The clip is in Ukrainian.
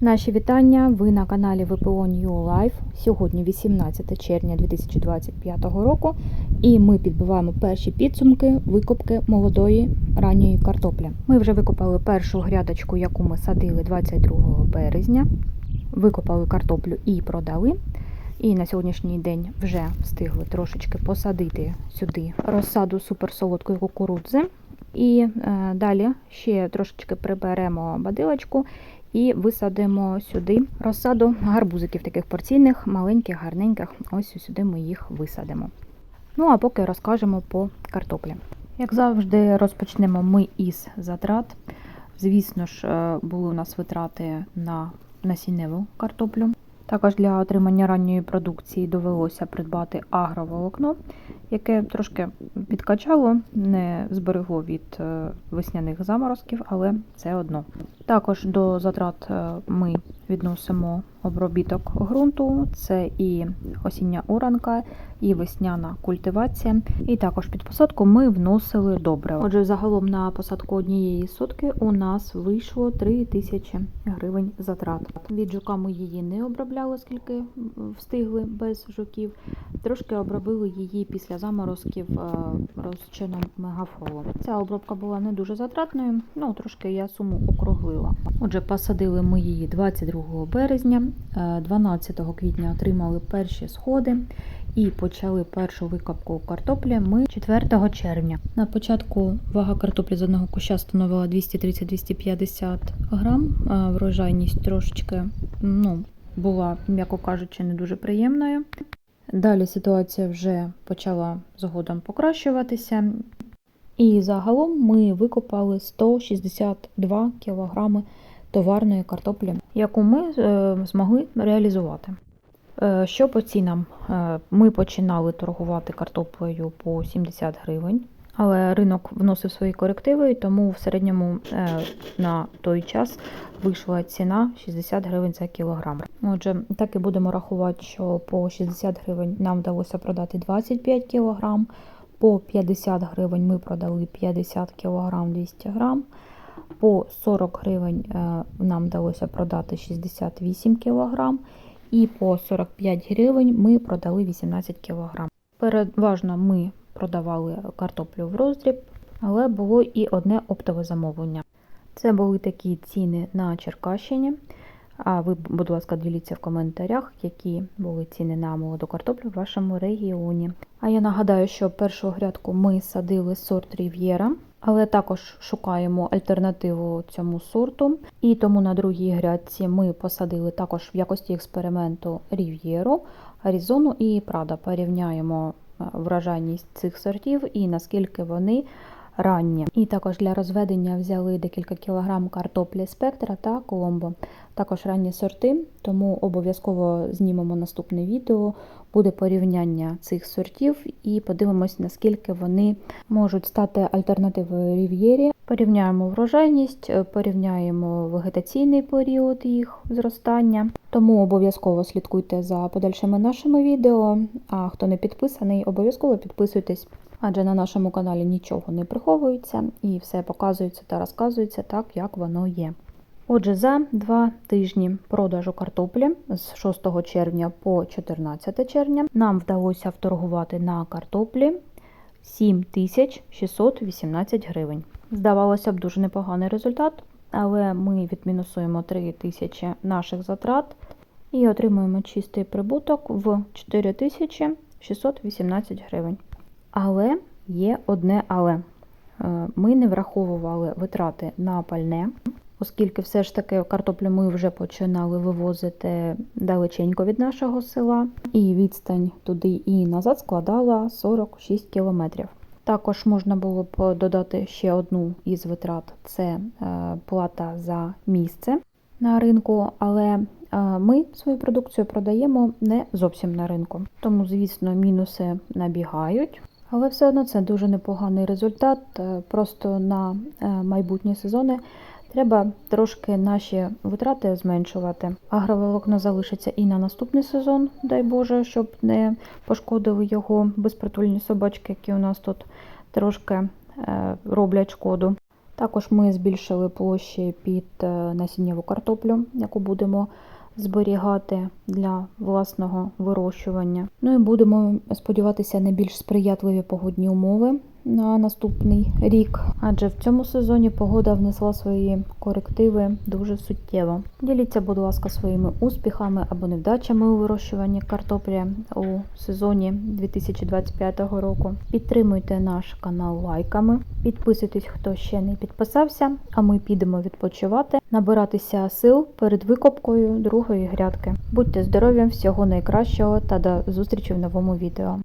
Наші вітання. Ви на каналі ВПО New Life. Сьогодні 18 червня 2025 року, і ми підбиваємо перші підсумки викупки молодої ранньої картоплі. Ми вже викопали першу грядочку, яку ми садили 22 березня. Викопали картоплю і продали. І на сьогоднішній день вже встигли трошечки посадити сюди розсаду суперсолодкої кукурудзи. І е, далі ще трошечки приберемо бадилочку і висадимо сюди розсаду гарбузиків таких порційних, маленьких, гарненьких. Ось сюди ми їх висадимо. Ну а поки розкажемо по картоплі. Як завжди, розпочнемо ми із затрат. Звісно ж, е, були у нас витрати на насінневу картоплю. Також для отримання ранньої продукції довелося придбати агроволокно, яке трошки підкачало, не зберегло від е, весняних заморозків, але все одно. Також до затрат е, ми відносимо обробіток ґрунту, це і осіння оранка, і весняна культивація. І також під посадку ми вносили добре. Отже, загалом на посадку однієї сотки у нас вийшло 3 тисячі гривень затрат. Від жука ми її не обробляли, оскільки встигли без жуків. Трошки обробили її після заморозків е, розчином мегафолу. Ця обробка була не дуже затратною, ну трошки я суму округлила. Отже, посадили ми її 22 березня, 12 квітня отримали перші сходи і почали першу викопку картоплі ми 4 червня. На початку вага картоплі з одного куща становила 230-250 грам. е, Врожайність трошечки ну, була, м'яко кажучи, не дуже приємною. Далі ситуація вже почала згодом покращуватися. І загалом ми викопали 162 кг товарної картоплі, яку ми е, змогли реалізувати. Е, Що по цінам? Е, Ми починали торгувати картоплею по 70 гривень, але ринок вносив свої корективи, тому в середньому на той час вийшла ціна 60 гривень за кілограм. Отже, так і будемо рахувати, що по 60 гривень нам вдалося продати 25 кілограм, по 50 гривень ми продали 50 кілограм 200 грам. По 40 гривень е, нам вдалося продати 68 кілограм, і по 45 гривень ми продали 18 кілограм. Переважно ми продавали картоплю в роздріб, але було і одне оптове замовлення. Це були такі ціни на Черкащині. А ви, будь ласка, діліться в коментарях, які були ціни на молоду картоплю в вашому регіоні. А я нагадаю, що першу грядку ми садили сорт Рів'єра, але також шукаємо альтернативу цьому сорту. І тому на другій грядці ми посадили також в якості експерименту Рів'єру, Аризону і Прада. Порівняємо е, вражайність цих сортів і наскільки вони ранні. І також для розведення взяли декілька кілограм картоплі спектра та коломбо. Також ранні сорти, тому обов'язково знімемо наступне відео. Буде порівняння цих сортів і подивимось, наскільки вони можуть стати альтернативою рів'єрі. Порівняємо врожайність, порівняємо вегетаційний період їх зростання. Тому обов'язково слідкуйте за подальшими нашими відео. А хто не підписаний, обов'язково підписуйтесь. Адже на нашому каналі нічого не приховується і все показується та розказується так, як воно є. Отже, за два тижні продажу картоплі з 6 червня по 14 червня нам вдалося вторгувати на картоплі 7618 гривень. Здавалося б, дуже непоганий результат, але ми відмінусуємо 3 тисячі наших затрат і отримуємо чистий прибуток в 4618 гривень. Але є одне але. Е, Ми не враховували витрати на пальне, оскільки все ж таки картоплю ми вже починали вивозити далеченько від нашого села, і відстань туди і назад складала 46 кілометрів. Також можна було б додати ще одну із витрат це е, плата за місце на ринку, але е, ми свою продукцію продаємо не зовсім на ринку. Тому, звісно, мінуси набігають. Але все одно це дуже непоганий результат. Е, Просто на е, майбутні сезони треба трошки наші витрати зменшувати. Агроволокно залишиться і на наступний сезон, дай Боже, щоб не пошкодили його безпритульні собачки, які у нас тут трошки е, роблять шкоду. Також ми збільшили площі під насіннєву картоплю, яку будемо зберігати для власного вирощування. Ну і будемо сподіватися на більш сприятливі погодні умови на наступний рік, адже в цьому сезоні погода внесла свої корективи дуже суттєво. Діліться, будь ласка, своїми успіхами або невдачами у вирощуванні картоплі у сезоні 2025 року. Підтримуйте наш канал лайками, підписуйтесь, хто ще не підписався. А ми підемо відпочивати, набиратися сил перед викопкою другої грядки. Будьте здорові, всього найкращого та до зустрічі в новому відео.